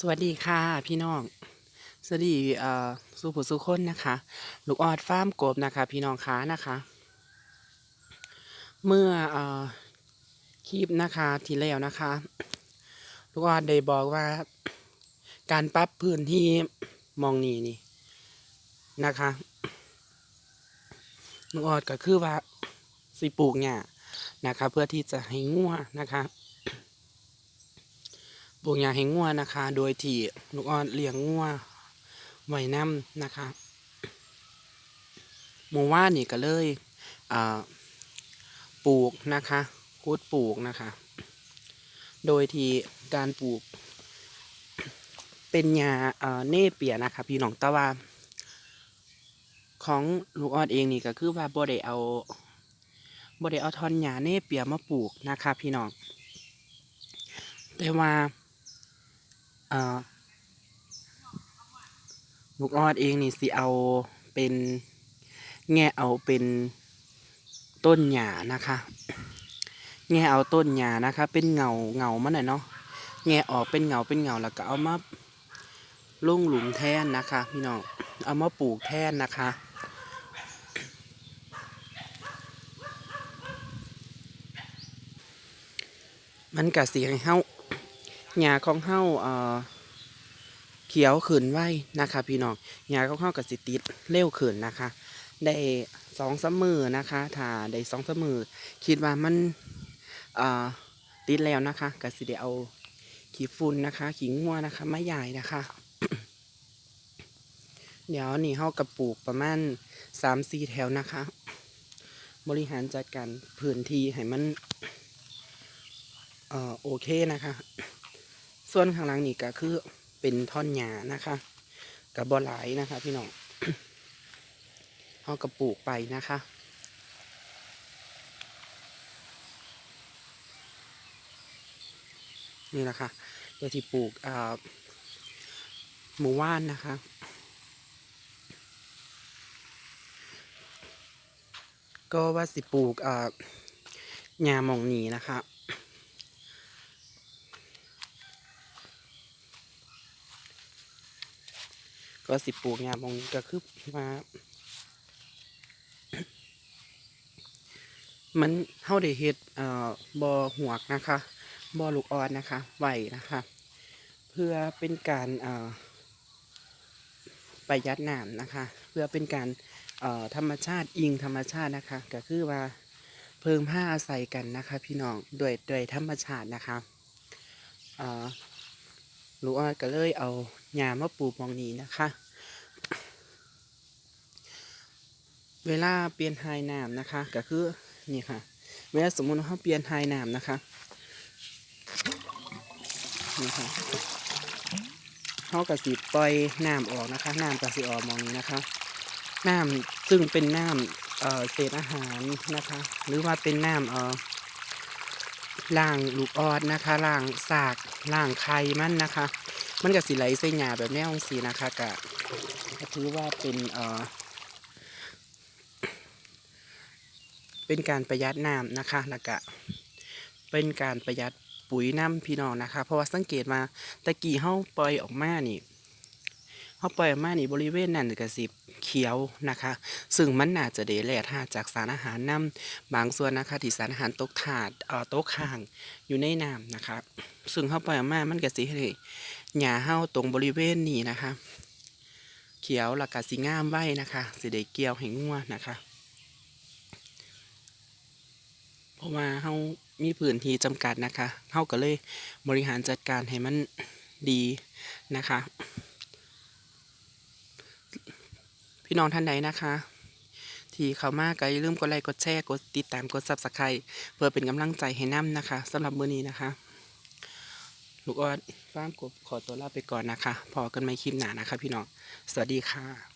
สวัสดีค่ะพี่น้อง สวัสดีเอ่อสุผู้สุคนนะคะ ลูกออดฟาร์มกบนะคะ พี่น้องค้านะคะ เมื่ออคลิปนะคะที่แล้วนะคะ ลูกออดได้บอกว่า การปรับพื้นที่มองนี้นี่นะคะ ลูกออดก็คือว่าสิปลูกหญ้านะคะ เพื่อที่จะให้งัวนะคะ ปลูกหญ้าให้งัวนะคะ โดยที่ลูกอ่อนเลี้ยงงัวไว้น้ำนะคะหมู่ว่านนี่ก็เลยปลูกนะคะคุดปลูกนะคะ โดยที่การปลูก เป็นหญ้าเอ่เปียนะคะ พี่น้องตะว่าของลูกออดเองนี่ก็คือว่าบ่ได้เอาบ่ได้เอาทอนหญ้าเน่เปียมาปลูกนะคะ พี่น้องแต่ว่า อ่อลูกออดเองนี่สิเอาเป็นแง่เอาเป็นต้นหญ้านะคะ แง่เอาต้นหญ้านะคะ เป็นเงาเงามันน่ะเนาะแง่ออกเป็นเงาเป็นเงาแล้วก็เอามาลงหลุมแทนนะคะพี่น้องเอามาปลูกแทนนะคะมันก็สิให้เฮา หญ้าของเฮาเอ่อเขียวขึ้นไว้นะคะพี่น้องหญ้าของเฮาก็สิติดเร็วขึ้นนะคะ ได้สองสามมือนะคะถ้าได้สองสามมือคิดว่ามันเอ่อติดแล้วนะคะก็สิได้เอาขี้ฝุ่นนะคะขี้งัวนะคะมาใหญ่นะคะ เดี๋ยวนี่เฮากระปลูกประมาณสามสี่แถวนะคะ บริหารจัดการพื้นที่ให้มันเอ่อโอเคนะคะ ส่วนข้างหลังนี่ก็คือเป็นท่อนหญ้านะคะกับบอหลายนะคะ พี่น้องเอากระปลูกไปนะคะนี่แหละค่ะเดี๋ยวที่ปลูกอ่าหมู่ว่านนะคะ ก็ว่าสิปลูกอ่าหญ้ามองนี้นะคะ ก็สิปลูกหญ้ามองนี้ก็คือว่ามันเฮาได้เฮ็ดเอ่อบ่อหวกนะคะบ่อลูกออดนะคะไว้นะคะ เพื่อเป็นการเอ่อประหยัดน้ำนะคะ เพื่อเป็นการเอ่อธรรมชาติอิงธรรมชาตินะคะ ก็คือว่าเพิ่งผ้าอาศัยกันนะคะ พี่น้องโดยโดยธรรมชาตินะคะเอ่อลูกออดก็เลยเอาหญ้ามาปลูกมองนี้นะคะ เวลาเปลี่ยนไฮน้ำนะคะ ก็คือนี่ค่ะ เวลาสมมุติว่าเขาเปลี่ยนไฮน้ำนะคะนี่ค่ะเขากระสีปล่อยน้ำออกนะคะน้ำกระสีออกมองนี้นะคะน้ำซึ่งเป็นน้ำเอ่อเศษอาหารนะคะ หรือว่าเป็นน้ำเอ่อล่างลูกออดนะคะล่างสากล่างไข่มันนะคะ มันกระสีไหลใส่หญ้าแบบแนวสีนะคะกะถือว่าเป็นเอ่อ เป็นการประหยัดน้ำนะคะแล้วก็เป็นการประหยัดปุ๋ยน้ำพี่น้องนะคะ เพราะว่าสังเกตมาตะกี้เฮาปล่อยออกมานี่เฮาปล่อยออกมานี่บริเวณนั้นก็สิเขียวนะคะ ซึ่งมันน่าจะได้แร่ธาตุจากสารอาหารน้ำบางส่วนนะคะที่สารอาหารตกถาดเอ่อตกค้างอยู่ในน้ำนะคะ ซึ่งเฮาปล่อยออกมามันก็สิให้หญ้าเฮาตรงบริเวณนี้นะคะ เขียวแล้วก็สิงามไว้นะคะสิได้เกี่ยวให้งัวนะคะ เพ ราะว่าเขามีพื้นที่จำกัดนะคะเขาก็เลยบริหารจัดการให้มันดีนะคะ พี่น้องท่านใดนะคะที่เข้ามาก็อย่าลืมกดไลค์กดแชร์กดติดตามกดซับสไครต์เพื่อเป็นกำลังใจให้น้ำนะคะสำหรับมื้อนี้นะคะ ลูกออดฟ้ามกบขอตัวลาไปก่อนนะคะ พอกันไม่คลิปหนานะคะ พี่น้อง สวัสดีค่ะ